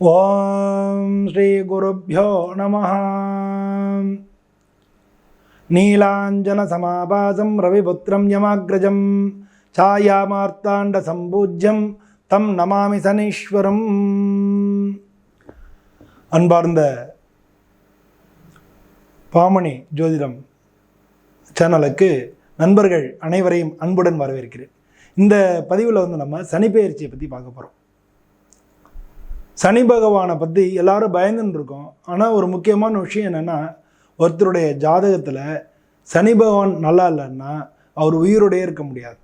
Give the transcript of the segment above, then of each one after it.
ஓம் ஸ்ரீ குருப்பியோ நம நீலாஞ்சனசமாபாசம் ரவிபுத்திரம் யமாகிரஜம். சாயாமார்த்தாண்ட சம்பூஜ்யம் தம் நமாமி சனீஸ்வரம். அன்பார்ந்த பாமணி ஜோதிடம் சேனலுக்கு நண்பர்கள் அனைவரையும் அன்புடன் வரவேற்கிறேன். இந்த பதிவில் வந்து நம்ம சனிப்பெயர்ச்சியை பற்றி பார்க்க போகிறோம் சனி பகவானை பற்றி எல்லாரும் பயந்துன்னு இருக்கோம் ஆனால் ஒரு முக்கியமான விஷயம் என்னென்னா ஒருத்தருடைய ஜாதகத்தில் சனி பகவான் நல்லா இல்லைன்னா அவர் உயிரோடையே இருக்க முடியாது.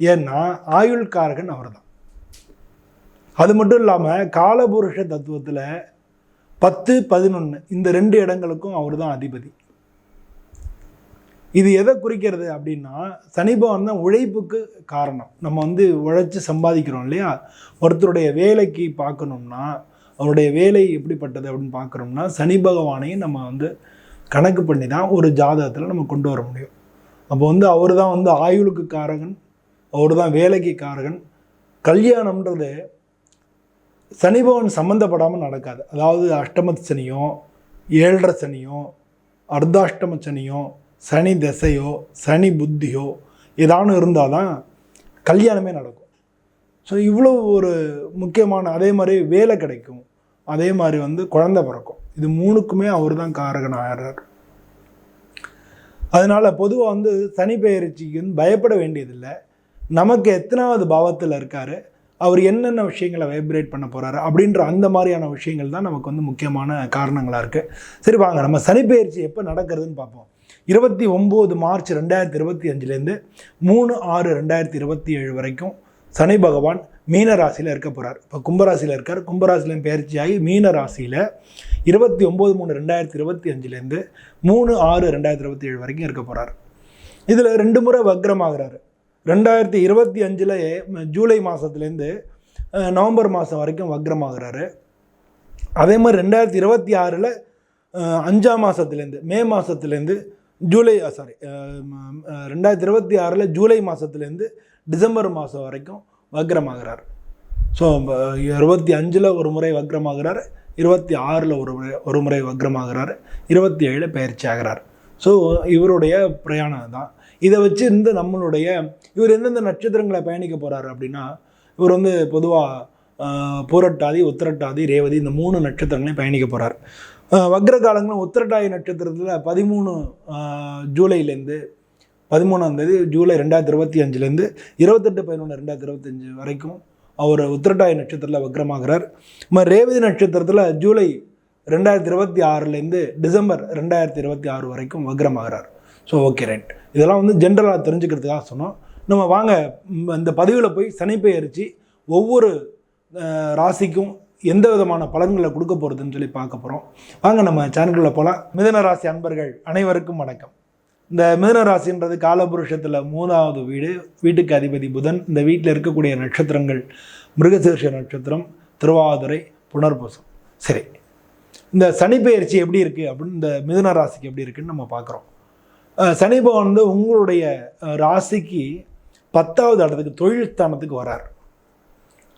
ஏன்னா ஆயுள்காரகன் அவர் தான் அது மட்டும் இல்லாமல் காலபுருஷ தத்துவத்தில் பத்து பதினொன்று இந்த ரெண்டு இடங்களுக்கும் அவர் தான் அதிபதி. இது எதை குறிக்கிறது அப்படின்னா சனி பகவான் தான் உழைப்புக்கு காரணம். நம்ம வந்து உழைச்சி சம்பாதிக்கிறோம் இல்லையா? ஒருத்தருடைய வேலைக்கு பார்க்கணும்னா அவருடைய வேலை எப்படிப்பட்டது அப்படின்னு பார்க்குறோம்னா சனி பகவானையும் நம்ம வந்து கணக்கு பண்ணி தான் ஒரு ஜாதகத்தில் நம்ம கொண்டு வர முடியும். அப்போ வந்து அவர் தான் வந்து ஆயுளுக்கு காரகன் அவர் தான் வேலைக்கு காரகன். கல்யாணம்ன்றது சனி பகவான் சம்மந்தப்படாமல் நடக்காது. அதாவது அஷ்டம சனியும் ஏழரை சனியோ அர்த்தாஷ்டம சனியோ சனி திசையோ சனி புத்தியோ ஏதானு இருந்தால் தான் கல்யாணமே நடக்கும். ஸோ இவ்வளோ ஒரு முக்கியமான அதே மாதிரி வேலை கிடைக்கும். அதே மாதிரி வந்து குழந்தை பிறக்கும். இது மூணுக்குமே அவர் தான் காரகன் ஆகிறார் அதனால் பொதுவாக வந்து சனி பெயர்ச்சிக்கு வந்து பயப்பட வேண்டியதில்லை. நமக்கு எத்தனாவது பாவத்தில் இருக்கார் அவர் என்னென்ன விஷயங்களை வைப்ரேட் பண்ண போகிறாரு அப்படின்ற அந்த மாதிரியான விஷயங்கள் தான் நமக்கு வந்து முக்கியமான காரணங்களாக இருக்குது சரி வாங்க நம்ம சனிப்பெயர்ச்சி எப்போ நடக்கிறதுன்னு பார்ப்போம். இருபத்தி ஒம்பது மார்ச் ரெண்டாயிரத்தி இருபத்தி அஞ்சுலேருந்து மூணு ஆறு ரெண்டாயிரத்தி இருபத்தி ஏழு வரைக்கும் சனி பகவான் மீன ராசியில் இருக்க போகிறார் இப்போ கும்பராசியில் இருக்கார். கும்பராசிலையும் பயிற்சியாகி மீன ராசியில் இருபத்தி ஒம்பது மூணு ரெண்டாயிரத்தி இருபத்தி அஞ்சுலேருந்து மூணு ஆறு ரெண்டாயிரத்தி இருபத்தி ஏழு வரைக்கும் இருக்க போகிறார் இதில் ரெண்டு முறை வக்ரமாகிறாரு. ரெண்டாயிரத்தி இருபத்தி அஞ்சில் ஜூலை மாதத்துலேருந்து நவம்பர் மாதம் வரைக்கும் வக்ரமாகிறாரு. அதே மாதிரி ரெண்டாயிரத்தி இருபத்தி ஆறில் அஞ்சாம் மாதத்துலேருந்து மே மாதத்துலேருந்து ஜூலை சாரி ரெண்டாயிரத்தி இருபத்தி ஆறில் ஜூலை மாதத்துலேருந்து டிசம்பர் மாதம் வரைக்கும் வக்ரமாகிறார். ஸோ இருபத்தி அஞ்சில் ஒரு முறை வக்ரமாகிறார் இருபத்தி ஆறில் ஒரு முறை ஒரு முறை வக்ரமாகிறார் இருபத்தி ஏழில் பயிற்சி ஆகிறார். ஸோ இவருடைய பிரயாணம் தான் இதை வச்சு இந்த நம்மளுடைய இவர் எந்தெந்த நட்சத்திரங்களை பயணிக்க போகிறாரு அப்படின்னா இவர் வந்து பொதுவாக பூரட்டாதி உத்திரட்டாதி ரேவதி இந்த மூணு நட்சத்திரங்களையும் பயணிக்க போகிறார் வக்ர காலங்களும் நட்சத்திரத்தில் பதிமூணு ஜூலைலேருந்து பதிமூணாம் தேதி ஜூலை ரெண்டாயிரத்தி இருபத்தி அஞ்சுலேருந்து இருபத்தெட்டு பதினொன்று ரெண்டாயிரத்தி இருபத்தஞ்சு வரைக்கும் அவர் உத்திரட்டாய நட்சத்திரத்தில் வக்ரமாகிறார். நம்ம ரேவதி நட்சத்திரத்தில் ஜூலை ரெண்டாயிரத்தி இருபத்தி ஆறுலேருந்து டிசம்பர் ரெண்டாயிரத்தி இருபத்தி ஆறு வரைக்கும் வக்ரமாகிறார். So okay right. இதெல்லாம் வந்து ஜென்ரலாக தெரிஞ்சுக்கிறதுக்காக சொன்னோம். நம்ம வாங்க இந்த பதிவில் போய் சனிப்பெயர்ச்சி ஒவ்வொரு ராசிக்கும் எந்த விதமான பலன்களை கொடுக்க போகிறதுன்னு சொல்லி பார்க்க போகிறோம் வாங்க நம்ம சேனல்களில் போகலாம் மிதனராசி அன்பர்கள் அனைவருக்கும் வணக்கம். இந்த மிதனராசின்றது காலபுருஷத்தில் மூணாவது வீடு. வீட்டுக்கு அதிபதி புதன். இந்த வீட்டில் இருக்கக்கூடிய நட்சத்திரங்கள் மிருகசீர்ஷ நட்சத்திரம் திருவாதுரை புனர்பூசம். சரி. இந்த சனிப்பெயர்ச்சி எப்படி இருக்குது அப்படின்னு இந்த மிதுன ராசிக்கு எப்படி இருக்குன்னு நம்ம பார்க்குறோம். சனி பகவான் வந்து உங்களுடைய ராசிக்கு பத்தாவது இடத்துக்கு தொழில் ஸ்தானத்துக்கு வரார்.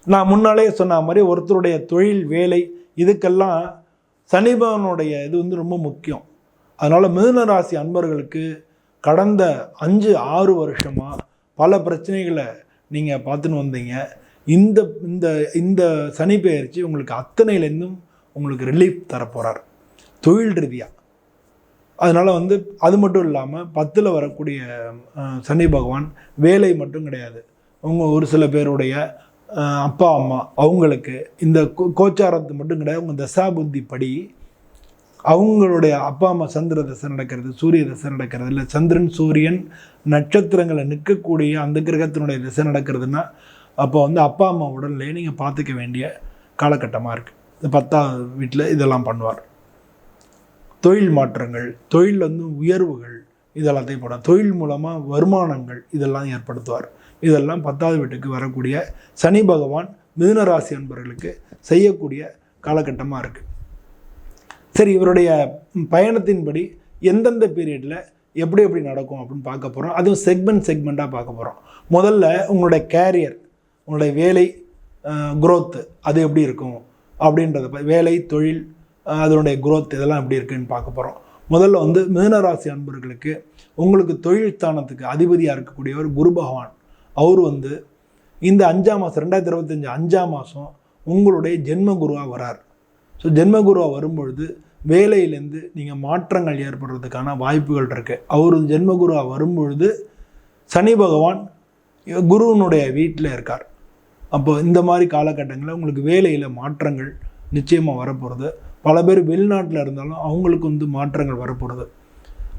நான் முன்னாலே சொன்ன மாதிரி ஒருத்தருடைய தொழில் வேலை இதுக்கெல்லாம் சனிபவனுடைய இது வந்து ரொம்ப முக்கியம். அதனால் மிதுன ராசி அன்பர்களுக்கு கடந்த அஞ்சு ஆறு வருஷமாக பல பிரச்சனைகளை நீங்கள் பார்த்துன்னு வந்தீங்க. இந்த இந்த இந்த சனி பெயர்ச்சி உங்களுக்கு அத்தனையிலேருந்தும் உங்களுக்கு ரிலீஃப் தரப்போகிறார் தொழில் ரீதியாக அதனால் வந்து அது மட்டும் இல்லாமல் பத்தில் வரக்கூடிய சனி பகவான் வேலை மட்டும் கிடையாது. அவங்க ஒரு சில பேருடைய அப்பா அம்மா அவங்களுக்கு இந்த கோச்சாரத்து மட்டும் கிடையாது. அவங்க தசா புத்தி படி அவங்களுடைய அப்பா அம்மா சந்திர தசை நடக்கிறது சூரிய தசை நடக்கிறது. இல்லை சந்திரன் சூரியன் நட்சத்திரங்களை நிற்கக்கூடிய அந்த கிரகத்தினுடைய திசை நடக்கிறதுனா அப்போ வந்து அப்பா அம்மா உடல்லே நீங்கள் பார்த்துக்க வேண்டிய காலகட்டமாக இருக்குது இந்த பத்தாவது வீட்டில் இதெல்லாம் பண்ணுவார். தொழில் மாற்றங்கள் தொழில் வந்து உயர்வுகள் இதெல்லாத்தையும் போட தொழில் மூலமாக வருமானங்கள் இதெல்லாம் ஏற்படுத்துவார். இதெல்லாம் பத்தாவது வீட்டுக்கு வரக்கூடிய சனி பகவான் மிதுன ராசி அன்பர்களுக்கு செய்யக்கூடிய காலகட்டமாக இருக்குது சரி இவருடைய பயணத்தின்படி எந்தெந்த பீரியடில் எப்படி எப்படி நடக்கும் அப்படின்னு பார்க்க போகிறோம் அதுவும் செக்மெண்ட் செக்மெண்ட்டாக பார்க்க போகிறோம் முதல்ல உங்களுடைய கேரியர் உங்களுடைய வேலை குரோத்து அது எப்படி இருக்கும்? அப்படின்றத ப- வேலை தொழில் அதனுடைய குரோத் இதெல்லாம் எப்படி இருக்குன்னு பார்க்க போகிறோம் முதல்ல வந்து மீனராசி அன்பர்களுக்கு உங்களுக்கு தொழில் ஸ்தானத்துக்கு அதிபதியாக இருக்கக்கூடியவர் குரு பகவான். அவர் வந்து இந்த அஞ்சாம் மாதம் ரெண்டாயிரத்தி இருபத்தஞ்சி அஞ்சாம் மாதம் உங்களுடைய ஜென்ம குருவாக வரார். ஸோ ஜென்ம குருவாக வரும்பொழுது வேலையிலேருந்து நீங்கள் மாற்றங்கள் ஏற்படுறதுக்கான வாய்ப்புகள் இருக்குது அவர் ஜென்ம குருவாக வரும்பொழுது சனி பகவான் குருவினுடைய வீட்டில் இருக்கார். அப்போ இந்த மாதிரி காலகட்டங்களில் உங்களுக்கு வேலையில் மாற்றங்கள் நிச்சயமாக வரப்போகிறது பல பேர் வெளிநாட்டில் இருந்தாலும் அவங்களுக்கு வந்து மாற்றங்கள் வரப்போகிறது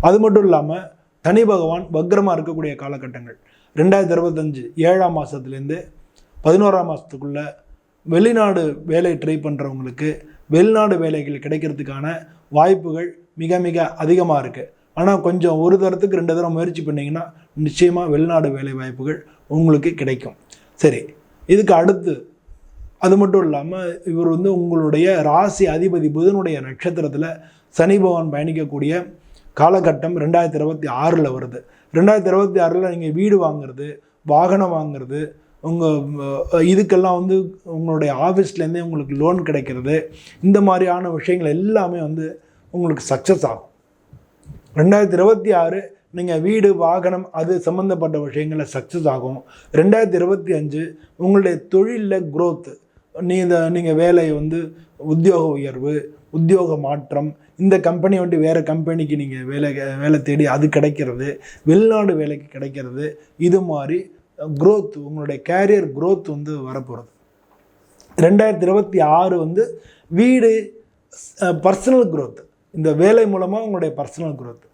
அது மட்டும் இல்லாமல் தனி பகவான் வக்ரமாக இருக்கக்கூடிய காலகட்டங்கள். ரெண்டாயிரத்தி இருபத்தஞ்சு ஏழாம் மாதத்துலேருந்து பதினோராம் மாதத்துக்குள்ளே வெளிநாடு வேலை ட்ரை பண்ணுறவங்களுக்கு வெளிநாடு வேலைகள் கிடைக்கிறதுக்கான வாய்ப்புகள் மிக மிக அதிகமாக இருக்குது ஆனால் கொஞ்சம் ஒரு தரத்துக்கு ரெண்டு தரம் முயற்சி பண்ணிங்கன்னா நிச்சயமாக வெளிநாடு வேலை வாய்ப்புகள் உங்களுக்கு கிடைக்கும். சரி இதுக்கு அடுத்து அது மட்டும் இல்லாமல் இவர் வந்து உங்களுடைய ராசி அதிபதி புதனுடைய நட்சத்திரத்தில் சனி பகவான் பயணிக்கக்கூடிய காலகட்டம் ரெண்டாயிரத்தி இருபத்தி ஆறில் வருது. ரெண்டாயிரத்தி இருபத்தி ஆறில் நீங்கள் வீடு வாங்குறது வாகனம் வாங்குறது உங்கள் இதுக்கெல்லாம் வந்து உங்களுடைய ஆஃபீஸ்லேருந்தே உங்களுக்கு லோன் கிடைக்கிறது இந்த மாதிரியான விஷயங்கள் எல்லாமே வந்து உங்களுக்கு சக்ஸஸ் ஆகும். ரெண்டாயிரத்தி இருபத்தி ஆறு நீங்கள் வீடு வாகனம் அது சம்மந்தப்பட்ட விஷயங்களில் சக்ஸஸ் ஆகும். ரெண்டாயிரத்தி இருபத்தி அஞ்சு உங்களுடைய தொழிலில் க்ரோத்து நீ இந்த நீங்கள் வேலை வந்து உத்தியோக உயர்வு உத்தியோக மாற்றம் இந்த கம்பெனி வந்துட்டு வேறு கம்பெனிக்கு நீங்கள் வேலை வேலை தேடி அது கிடைக்கிறது வெளிநாடு வேலைக்கு கிடைக்கிறது இது மாதிரி க்ரோத் உங்களுடைய கேரியர் க்ரோத் வந்து வரப்போகிறது ரெண்டாயிரத்தி இருபத்தி ஆறு வந்து வீடு பர்சனல் க்ரோத் இந்த வேலை மூலமாக உங்களுடைய பர்சனல் க்ரோத்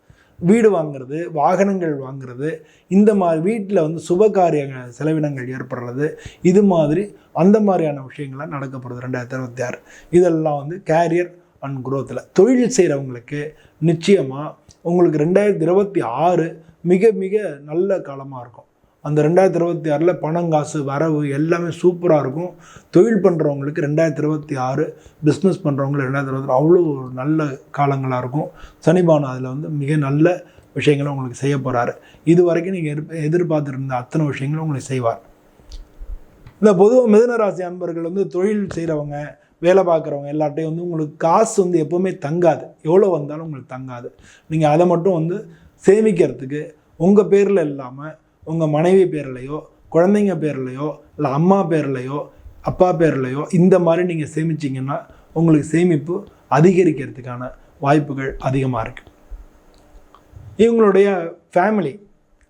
வீடு வாங்குறது வாகனங்கள் வாங்குறது இந்த மாதிரி வீட்டில் வந்து சுப காரியங்கள் செலவினங்கள் ஏற்படுறது இது மாதிரி அந்த மாதிரியான விஷயங்கள்லாம் நடக்க போகிறது ரெண்டாயிரத்தி இருபத்தி ஆறு. இதெல்லாம் வந்து கேரியர் அண்ட் குரோத்தில் தொழில் செய்கிறவங்களுக்கு நிச்சயமாக உங்களுக்கு ரெண்டாயிரத்தி இருபத்தி ஆறு மிக மிக நல்ல காலமாக இருக்கும். அந்த ரெண்டாயிரத்தி இருபத்தி ஆறில் பணம் காசு வரவு எல்லாமே சூப்பராக இருக்கும். தொழில் பண்ணுறவங்களுக்கு ரெண்டாயிரத்தி இருபத்தி ஆறு பிஸ்னஸ் பண்ணுறவங்களுக்கு ரெண்டாயிரத்தி இருபத்தி அவ்வளோ ஒரு நல்ல காலங்களாக இருக்கும். சனிபானம் அதில் வந்து மிக நல்ல விஷயங்களை உங்களுக்கு செய்ய போகிறாரு இது வரைக்கும் நீங்கள் எதிர்பார்த்துருந்த அத்தனை விஷயங்களும் உங்களுக்கு செய்வார். இந்த பொதுவாக மிதுனராசி அன்பர்கள் வந்து தொழில் செய்கிறவங்க வேலை பார்க்குறவங்க எல்லார்ட்டையும் வந்து உங்களுக்கு காசு வந்து எப்போவுமே தங்காது. எவ்வளோ வந்தாலும் உங்களுக்கு தங்காது. நீங்கள் அதை மட்டும் வந்து சேமிக்கிறதுக்கு உங்கள் பேரில் இல்லாமல் உங்கள் மனைவி பேர்லையோ குழந்தைங்க பேர்லையோ இல்லை அம்மா பேர்லையோ அப்பா பேர்லையோ இந்த மாதிரி நீங்கள் சேமிச்சிங்கன்னா உங்களுக்கு சேமிப்பு அதிகரிக்கிறதுக்கான வாய்ப்புகள் அதிகமாக இருக்குது இவங்களுடைய ஃபேமிலி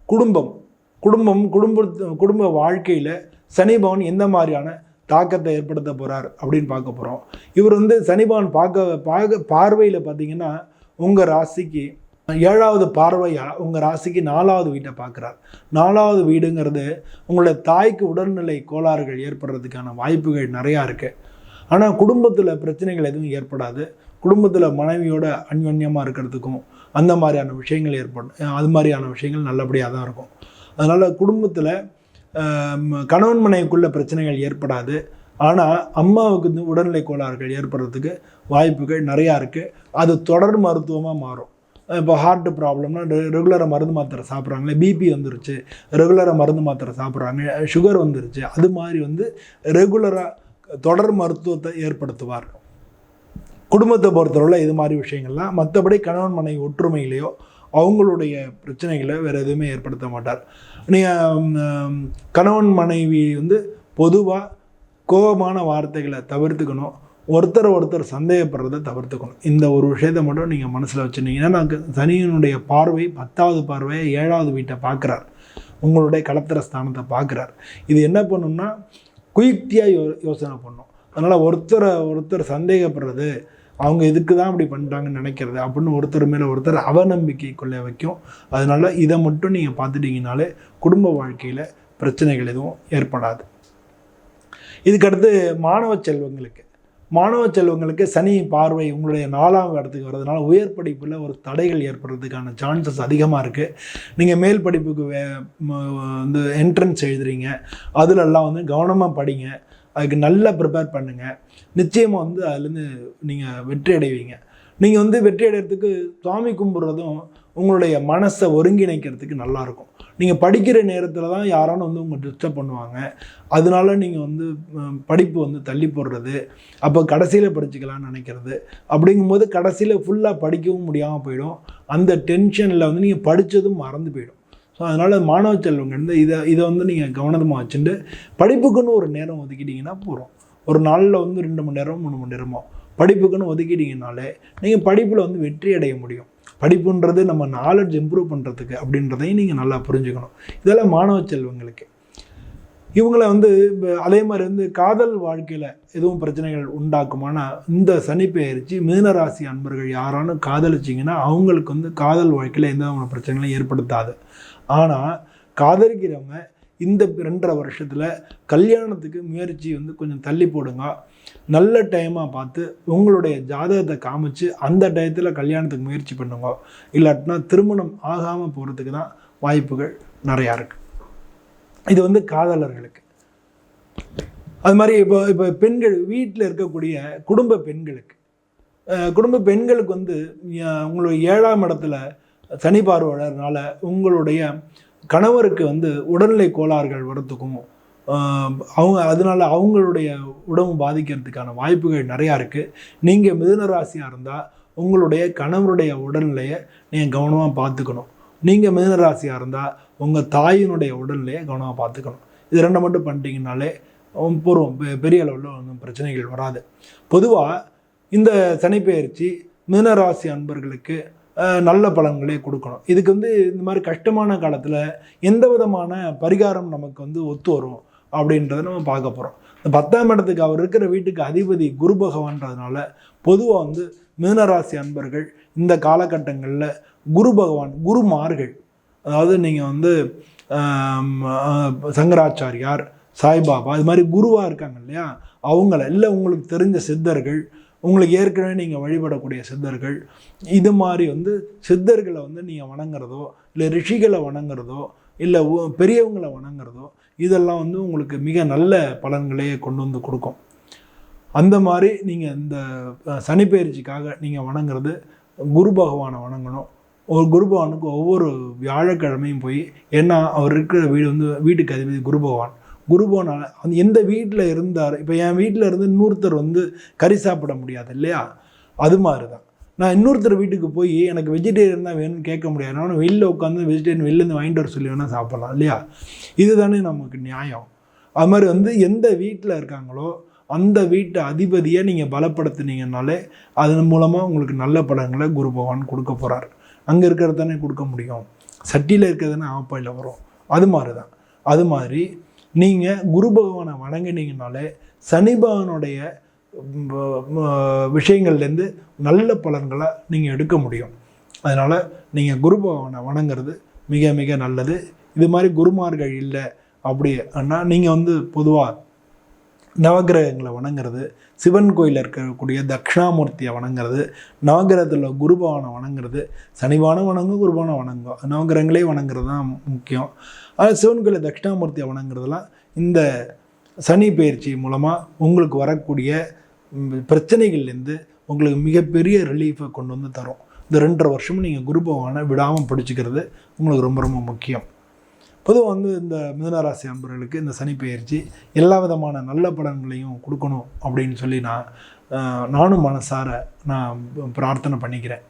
குடும்பம் குடும்பம் குடும்ப குடும்ப வாழ்க்கையில் சனி எந்த மாதிரியான தாக்கத்தை ஏற்படுத்த போகிறார் அப்படின்னு பார்க்க போகிறோம் இவர் வந்து சனி பார்க்க பார்க்க பார்வையில் பார்த்தீங்கன்னா உங்கள் ராசிக்கு ஏழாவது பார்வையாக உங்கள் ராசிக்கு நாலாவது வீட்டை பார்க்குறார். நாலாவது வீடுங்கிறது உங்களோட தாய்க்கு உடல்நிலை கோளாறுகள் ஏற்படுறதுக்கான வாய்ப்புகள் நிறையா இருக்குது ஆனால் குடும்பத்தில் பிரச்சனைகள் எதுவும் ஏற்படாது. குடும்பத்தில் மனைவியோட அன்யோன்யமாக இருக்கிறதுக்கும் அந்த மாதிரியான விஷயங்கள் ஏற்படும். அது மாதிரியான விஷயங்கள் நல்லபடியாக தான் இருக்கும். அதனால் குடும்பத்தில் கணவன் மனைவிக்குள்ள பிரச்சனைகள் ஏற்படாது. ஆனால் அம்மாவுக்கு வந்து உடல்நிலை கோளாறுகள் ஏற்படுறதுக்கு வாய்ப்புகள் நிறையா இருக்குது அது தொடர் மருத்துவமாக மாறும். இப்போ ஹார்ட் ப்ராப்ளம்னா ரெகுலராக மருந்து மாத்திரை சாப்பிட்றாங்களே பிபி வந்துருச்சு ரெகுலராக மருந்து மாத்திரை சாப்பிட்றாங்க சுகர் வந்துருச்சு அது மாதிரி வந்து ரெகுலராக தொடர் மருத்துவத்தை ஏற்படுத்துவார். குடும்பத்தை பொறுத்தவரை இது மாதிரி விஷயங்கள்லாம் மற்றபடி கணவன் மனைவி ஒற்றுமையிலையோ அவங்களுடைய பிரச்சனைகளை வேறு எதுவுமே ஏற்படுத்த மாட்டார். நீங்கள் கணவன் மனைவி வந்து பொதுவாக கோபமான வார்த்தைகளை தவிர்த்துக்கணும். ஒருத்தர் ஒருத்தர் சந்தேகப்படுறதை தவிர்த்துக்கணும். இந்த ஒரு விஷயத்தை மட்டும் நீங்கள் மனசில் வச்சுருந்தீங்கன்னா நான் சனியினுடைய பார்வை பத்தாவது பார்வையை ஏழாவது வீட்டை பார்க்குறார். உங்களுடைய கலத்திர ஸ்தானத்தை பார்க்குறார். இது என்ன பண்ணணும்னா குயுக்தியாக யோ யோசனை பண்ணும். அதனால் ஒருத்தரை ஒருத்தர் சந்தேகப்படுறது அவங்க இதுக்கு தான் அப்படி பண்ணிட்டாங்கன்னு நினைக்கிறது அப்படின்னு ஒருத்தர் மேலே ஒருத்தர் அவநம்பிக்கை கொள்ள வைக்கும். அதனால் இதை மட்டும் நீங்கள் பார்த்துட்டிங்கனாலே குடும்ப வாழ்க்கையில் பிரச்சனைகள் எதுவும் ஏற்படாது. இதுக்கடுத்து மாணவ செல்வங்களுக்கு. மாணவ செல்வங்களுக்கு சனி பார்வை உங்களுடைய நாலாம் இடத்துக்கு வர்றதுனால உயர் படிப்பில் ஒரு தடைகள் ஏற்படுறதுக்கான சான்சஸ் அதிகமாக இருக்குது நீங்கள் மேல் படிப்புக்கு வே வந்து என்ட்ரன்ஸ் எழுதுறீங்க. அதிலெல்லாம் வந்து கவனமாக படிங்க. அதுக்கு நல்லா ப்ரிப்பேர் பண்ணுங்கள் நிச்சயமாக வந்து அதுலேருந்து நீங்கள் வெற்றி அடைவீங்க. நீங்கள் வந்து வெற்றி அடைகிறதுக்கு சுவாமி கும்பிட்றதும் உங்களுடைய மனசை ஒருங்கிணைக்கிறதுக்கு நல்லாயிருக்கும் நீங்கள் படிக்கிற நேரத்தில் தான் யாரான வந்து உங்களை டிஸ்டர்ப் பண்ணுவாங்க. அதனால நீங்கள் வந்து படிப்பு வந்து தள்ளி போடுறது அப்போ கடைசியில் படிச்சுக்கலாம்னு நினைக்கிறது. அப்படிங்கும்போது கடைசியில் ஃபுல்லாக படிக்கவும் முடியாமல் போயிடும். அந்த டென்ஷனில் வந்து நீங்கள் படித்ததும் மறந்து போயிடும். ஸோ அதனால் மாணவ செல்வங்க வந்து இதை இதை வந்து நீங்கள் கவனமாக வச்சுட்டு படிப்புக்குன்னு ஒரு நேரம் ஒதுக்கிட்டிங்கன்னா போகிறோம் ஒரு நாளில் வந்து ரெண்டு மணி நேரம் மூணு மணி நேரமோ படிப்புக்குன்னு ஒதுக்கிட்டிங்கனாலே நீங்கள் படிப்பில் வந்து வெற்றி அடைய முடியும். படிப்புன்றது நம்ம நாலேஜ் இம்ப்ரூவ் பண்ணுறதுக்கு அப்படின்றதையும் நீங்கள் நல்லா புரிஞ்சுக்கணும். இதெல்லாம் மாணவ செல்வங்களுக்கு. இவங்கள வந்து அதே மாதிரி வந்து காதல் வாழ்க்கையில் எதுவும் பிரச்சனைகள் உண்டாக்குமானா இந்த சனி பெயர்ச்சி மீனராசி அன்பர்கள் யாரானும் காதலிச்சிங்கன்னா அவங்களுக்கு வந்து காதல் வாழ்க்கையில் எந்த விதமான பிரச்சனைகளும் ஏற்படுத்தாது. ஆனால் காதலிக்கிறவங்க இந்த ரெண்டரை வருஷத்தில் கல்யாணத்துக்கு முயற்சி வந்து கொஞ்சம் தள்ளி போடுங்க. நல்ல டைமாக பார்த்து உங்களுடைய ஜாதகத்தை காமிச்சு அந்த டயத்தில் கல்யாணத்துக்கு முயற்சி பண்ணுங்க. இல்லாட்டினா திருமணம் ஆகாமல் போகிறதுக்கு தான் வாய்ப்புகள் நிறையா இருக்குது இது வந்து காதலர்களுக்கு. அது மாதிரி இப்போ இப்போ பெண்கள் வீட்டில் இருக்கக்கூடிய குடும்ப பெண்களுக்கு. குடும்ப பெண்களுக்கு வந்து உங்களுடைய ஏழாம் இடத்துல சனி பார்வையாளர்னால உங்களுடைய கணவருக்கு வந்து உடல்நிலை கோளாறுகள் வரத்துக்கும் அவங்க அதனால அவங்களுடைய உடம்பு பாதிக்கிறதுக்கான வாய்ப்புகள் நிறையா இருக்குது நீங்கள் மிதுனராசியாக இருந்தால் உங்களுடைய கணவருடைய உடல்நிலையை நீங்கள் கவனமாக பார்த்துக்கணும். நீங்கள் மிதுனராசியாக இருந்தால் உங்கள் தாயினுடைய உடல்நிலையை கவனமாக பார்த்துக்கணும். இது ரெண்டை மட்டும் பண்ணிட்டீங்கனாலே பூர்வம் பெ- பெரிய அளவில் ஒன்றும் பிரச்சனைகள் வராது. பொதுவாக இந்த சனிப்பெயர்ச்சி மீனராசி அன்பர்களுக்கு நல்ல பலன்களே கொடுக்கணும். இதுக்கு வந்து இந்த மாதிரி கஷ்டமான காலத்தில் எந்த விதமான பரிகாரம் நமக்கு வந்து ஒத்து வரும்? அப்படின்றத நம்ம பார்க்க போகிறோம் இந்த பத்தாம் இடத்துக்கு அவர் இருக்கிற வீட்டுக்கு அதிபதி குரு பகவான்றதுனால பொதுவாக வந்து மீனராசி அன்பர்கள் இந்த காலகட்டங்களில் குரு பகவான் குருமார்கள் அதாவது நீங்கள் வந்து சங்கராச்சாரியார் சாய்பாபா இது மாதிரி குருவாக இருக்காங்க இல்லையா? அவங்கள இல்லை உங்களுக்கு தெரிஞ்ச சித்தர்கள் உங்களுக்கு ஏற்கனவே நீங்கள் வழிபடக்கூடிய சித்தர்கள் இது மாதிரி வந்து சித்தர்களை வந்து நீங்கள் வணங்குறதோ இல்லை ரிஷிகளை வணங்குறதோ இல்லை உ- பெரியவங்களை வணங்குறதோ இதெல்லாம் வந்து உங்களுக்கு மிக நல்ல பலன்களையே கொண்டு வந்து கொடுக்கும். அந்த மாதிரி நீங்கள் இந்த சனிப்பயிற்சிக்காக நீங்கள் வணங்குறது குரு பகவானை வணங்கணும். ஒரு குரு பகவானுக்கு ஒவ்வொரு வியாழக்கிழமையும் போய் ஏன்னா அவர் இருக்கிற வீடு வந்து வீட்டுக்கு அதிபதி குரு பகவான். குரு பகவான் அந்த எந்த வீட்டில் இருந்தார் இப்போ என் வீட்டில் இருந்து இன்னொருத்தர் வந்து கறி சாப்பிட முடியாது இல்லையா? அது மாதிரி தான் நான் இன்னொருத்தர் வீட்டுக்கு போய் எனக்கு வெஜிடேரியன் தான் வேணும்னு கேட்க முடியாது. நான் வெளியில் உட்காந்து வெஜிடேரியன் வெளிலேருந்து வாங்கிட்டு வர சொல்லி வேணால் சாப்பிட்லாம் இல்லையா? இதுதானே நமக்கு நியாயம். அது மாதிரி வந்து எந்த வீட்டில் இருக்காங்களோ அந்த வீட்டு அதிபதியை நீங்கள் பலப்படுத்துனீங்கனாலே அதன் மூலமாக உங்களுக்கு நல்ல பலன்களை குரு பகவான் கொடுக்க போகிறார் அங்கே இருக்கிறது தானே கொடுக்க முடியும். சட்டியில் இருக்கிறது தானே ஆப்பாயில் வரும். அது மாதிரி தான் அது மாதிரி நீங்கள் குரு பகவானை வணங்கினீங்கனாலே சனி பகவானுடைய விஷயங்கள்லேருந்து நல்ல பலன்களை நீங்கள் எடுக்க முடியும். அதனால் நீங்கள் குரு பகவானை வணங்குறது மிக மிக நல்லது. இது மாதிரி குருமார்கள் இல்லை அப்படி ஆனால் நீங்கள் வந்து பொதுவாக நவக்கிரகங்களை வணங்குறது சிவன் கோயிலில் இருக்கக்கூடிய தக்ஷணாமூர்த்தியை வணங்குறது நவக்கிரகத்தில் குருபவனை வணங்குறது சனிவான வணங்கும் குருபவனை வணங்கும். நவகிரகங்களே வணங்குறது தான் முக்கியம். ஆனால் சிவன் கோயிலில் தட்சிணாமூர்த்தியை வணங்குறதெல்லாம் இந்த சனி பயிற்சி மூலமாக உங்களுக்கு வரக்கூடிய பிரச்சனைகள்லேருந்து உங்களுக்கு மிகப்பெரிய ரிலீஃபை கொண்டு வந்து தரும். இந்த ரெண்டரை வருஷமும் நீங்கள் குரு பகவானை விடாமல் படிச்சுக்கிறது உங்களுக்கு ரொம்ப ரொம்ப முக்கியம். பொதுவாக வந்து இந்த மிதனராசி அன்பர்களுக்கு இந்த சனி பயிற்சி எல்லா விதமான நல்ல படங்களையும் கொடுக்கணும் அப்படின்னு சொல்லி நான் நானும் மனசார நான் பிரார்த்தனை பண்ணிக்கிறேன்.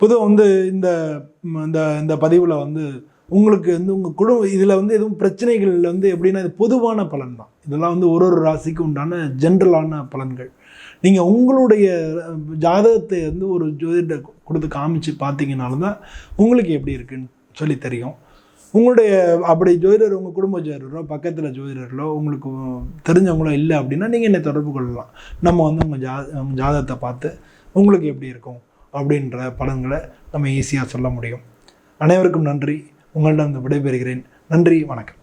பொதுவாக வந்து இந்த இந்த இந்த பதிவில் வந்து உங்களுக்கு வந்து உங்கள் குடும்பம் இதில் வந்து எதுவும் பிரச்சனைகள் வந்து எப்படின்னா இது பொதுவான பலன் தான் இதெல்லாம் வந்து ஒரு ஒரு ராசிக்கு உண்டான ஜென்ரலான பலன்கள். நீங்கள் உங்களுடைய ஜாதகத்தை வந்து ஒரு ஜோதிட கொடுத்து காமிச்சு பார்த்தீங்கனால தான் உங்களுக்கு எப்படி இருக்குன்னு சொல்லி தெரியும். உங்களுடைய அப்படி ஜோதிடர் உங்கள் குடும்ப ஜோதிடரோ பக்கத்தில் ஜோதிடர்களோ உங்களுக்கு தெரிஞ்சவங்களோ இல்லை அப்படின்னா நீங்கள் என்னை தொடர்பு கொள்ளலாம். நம்ம வந்து உங்கள் ஜா உங்கள் ஜாதகத்தை பார்த்து உங்களுக்கு எப்படி இருக்கும் அப்படின்ற பலன்களை நம்ம ஈஸியாக சொல்ல முடியும். அனைவருக்கும் நன்றி. உங்களிடம் விடைபெறுகிறேன். நன்றி வணக்கம்.